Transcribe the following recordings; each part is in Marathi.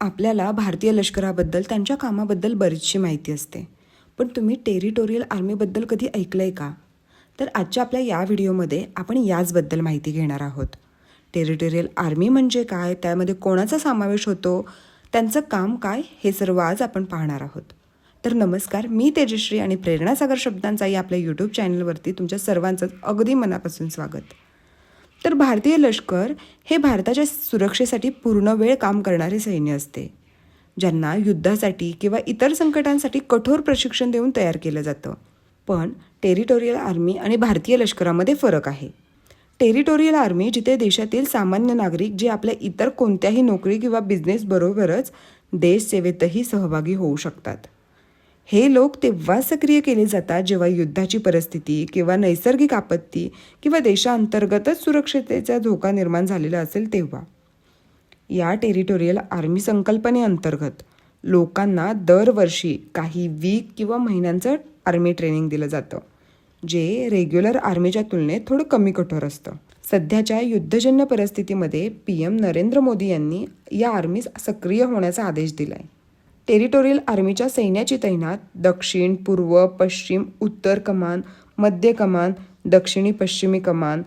आपल्याला भारतीय लष्कराबद्दल त्यांच्या कामाबद्दल बरीचशी माहिती असते. पण तुम्ही टेरिटोरियल आर्मीबद्दल कधी ऐकलं आहे का? तर आजच्या आपल्या या व्हिडिओमध्ये आपण याचबद्दल माहिती घेणार आहोत. टेरिटोरियल आर्मी म्हणजे काय? त्यामध्ये कोणाचा समावेश होतो? त्यांचं काम काय? हे सर्व आज आपण पाहणार आहोत. तर नमस्कार मी तेजश्री आणि प्रेरणासागर शब्दांचाही आपल्या यूट्यूब चॅनलवरती तुमच्या सर्वांचं अगदी मनापासून स्वागत. तर भारतीय लष्कर हे भारताच्या सुरक्षेसाठी पूर्ण वेळ काम करणारे सैन्य असते ज्यांना युद्धासाठी किंवा इतर संकटांसाठी कठोर प्रशिक्षण देऊन तयार केलं जातं. पण टेरिटोरियल आर्मी आणि भारतीय लष्करामध्ये फरक आहे. टेरिटोरियल आर्मी जिथे देशातील सामान्य नागरिक जे आपल्या इतर कोणत्याही नोकरी किंवा बिझनेसबरोबरच देशसेवेतही सहभागी होऊ शकतात. हे लोक तेव्हा सक्रिय केले जातात जेव्हा युद्धाची परिस्थिती किंवा नैसर्गिक आपत्ती किंवा देशांतर्गतच सुरक्षिततेचा धोका निर्माण झालेला असेल तेव्हा. या टेरिटोरियल आर्मी संकल्पनेअंतर्गत लोकांना दरवर्षी काही वीक किंवा महिन्यांचं आर्मी ट्रेनिंग दिलं जातं जे रेग्युलर आर्मीच्या तुलनेत थोडं कमी कठोर असतं. सध्याच्या युद्धजन्य परिस्थितीमध्ये पी एम नरेंद्र मोदी यांनी या आर्मीस सक्रिय होण्याचा आदेश दिलाय. टेरिटोरियल आर्मीच्या सैन्याची तैनात. दक्षिण पूर्व पश्चिम उत्तर कमान मध्य कमान दक्षिणी पश्चिमी कमान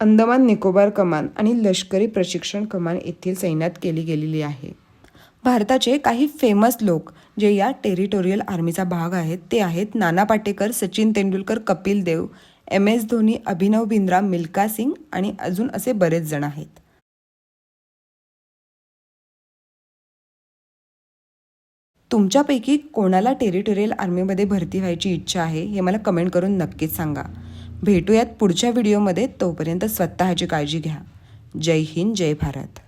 अंदमान निकोबार कमान आणि लष्करी प्रशिक्षण कमान येथील सैन्यात केली गेलेली आहे. भारताचे काही फेमस लोक जे या टेरिटोरियल आर्मीचा भाग आहेत ते आहेत नाना पाटेकर सचिन तेंडुलकर कपिल देव एम एस धोनी अभिनव बिंद्रा मिल्का सिंग आणि अजून असे बरेच जण आहेत. तुमच्यापैकी कोणाला टेरिटोरियल आर्मीमध्ये भरती व्हायची इच्छा आहे हे मला कमेंट करून नक्कीच सांगा. भेटूयात पुढच्या व्हिडिओमध्ये तोपर्यंत स्वतःची काळजी घ्या. जय हिंद जय भारत.